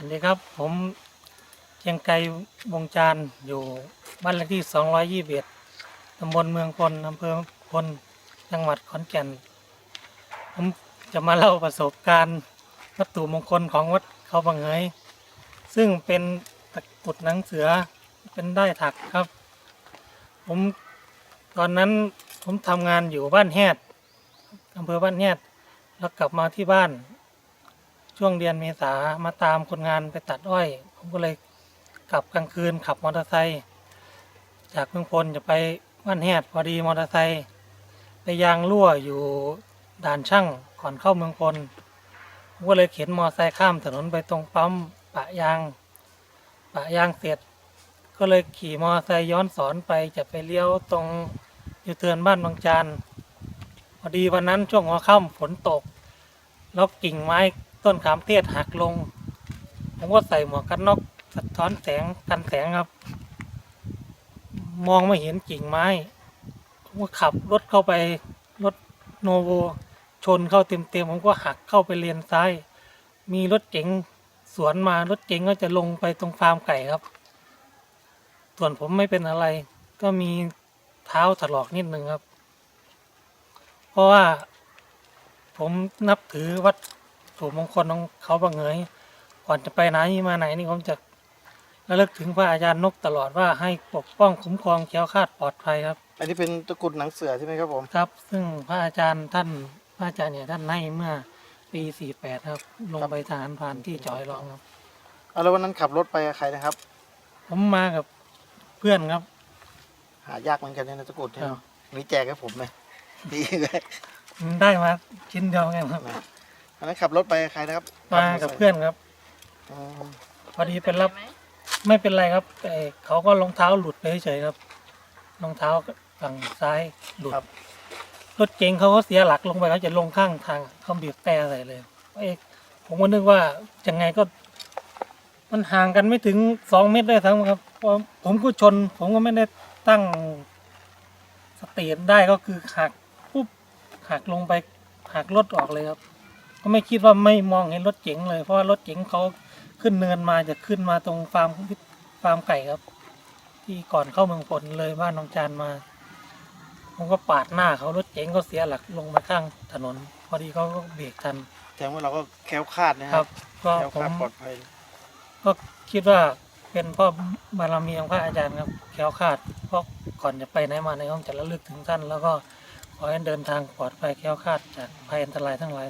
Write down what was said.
สวัสดีครับผมเชียงไกรวงจานอยู่บ้านเลขที่ 221ตำบลเมืองพลอำเภอพลจังหวัดขอนแก่น ผมจะมาเล่าประสบการณ์วัตถุมงคลของวัดเขาบางเหยซึ่งเป็นตะกุดหนังเสือเป็นได้ถักครับ ผมตอนนั้นผมทำงานอยู่บ้านแฮดอำเภอบ้านแฮดแล้วกลับมาที่บ้าน ช่วงเดือนเมษามาตามคนงานไปตัดอ้อย ผมก็เลยกลับกลางคืนขับมอเตอร์ไซค์จากเมืองพลจะไปบ้านแฮดพอดีมอเตอร์ไซค์ไปยางรั่วอยู่ด่านช่างก่อนเข้าเมืองพลผมก็เลยเข็นมอเตอร์ไซค์ข้ามถนนไปตรงปั๊มปะยาง ปะยางเสร็จ ก็เลยขี่มอเตอร์ไซค์ย้อนสอนไปจะไปเลี้ยวตรงยูเทิร์นบ้านบางจานพอดีวันนั้นช่วงหัวค่ำฝนตกแล้วกิ่งไม้ ต้นขามเทศหักลง ผมก็ใส่หมวกกันน็อกสะท้อนแสงกันแสงครับ มองไม่เห็นกิ่งไม้ ผมก็ขับรถเข้าไป รถโนโวชนเข้าเต็มๆผมก็หักเข้าไปเลนซ้าย มีรถเก๋งสวนมารถเก๋งก็จะลงไปตรงฟาร์มไก่ครับ ส่วนผมไม่เป็นอะไร ก็มีเท้าถลอกนิดนึงครับ เพราะว่าผมนับถือวัด ถูกมงคลของเขาบางเหยก่อนจะไปไหนมาไหนนี่ผมจะระลึกถึงพระอาจารย์นกตลอดว่าให้ปกป้องคุ้มครองแคล้วคลาดปลอดภัยครับ อันนี้เป็นตะกรุดหนังเสือใช่ไหมครับผมครับ ซึ่งพระอาจารย์ท่านพระอาจารย์เนี่ยท่านให้เมื่อปี48ครับ ลงไปทหารผ่านที่จอยรองครับเอาแล้ววันนั้นขับรถไปกับใครนะครับ ผมมากับเพื่อนครับ หายากเหมือนกันเนี่ยนะตะกรุดเนี่ยครับมีแจกให้ผมไหมดีเลยได้มาชิ้นเดียวไงครับ อันนั้นขับรถไปกับใครนะครับมากับเพื่อนครับอืมพอดีเป็นรับไม่เป็นไรครับแต่เขาก็รองเท้าหลุดไปเฉยๆครับรองเท้าฝั่งซ้ายหลุดครับรถเก๋งเขาก็เสียหลักลงไปเขาจะลงข้างทางเขาบีบแต่ใส่เลยเอ๊ะผมก็นึกว่ายังไงก็ มันห่างกันไม่ถึงสองเมตรได้ทั้งครับเพราะผมก็ชน ผมก็ไม่ได้ตั้งสติได้ก็คือหักปุ๊บหักลงไปหักรถออกเลยครับ ก็ไม่คิดว่าไม่มองเห็นรถเก๋งเลย เพราะว่ารถเก๋งเขาขึ้นเนินมาจะขึ้นมาตรงฟาร์มฟาร์มไก่ครับ ที่ก่อนเข้าเมืองพลเลยบ้านน้องจานมา ผมก็ปาดหน้าเขารถเก๋งก็เสียหลักลงมาข้างถนน พอดีเขาก็เบรกทันแสดงว่าเราก็แคล้วคลาดนะคครัรับบ ก็แคล้วผคลาดมปลอดภัย ก็คิดว่าเป็นเพ่อบารมีของพระอาจารย์ครับแคล้วคลาดเพราะก่อนจะไปไหนมาไหนต้องจะระลึกถึงท่าน แล้วก็ขอให้เดินทางปลอดภัยแคล้วคลาดจากภัยอันตรายทั้งหลาย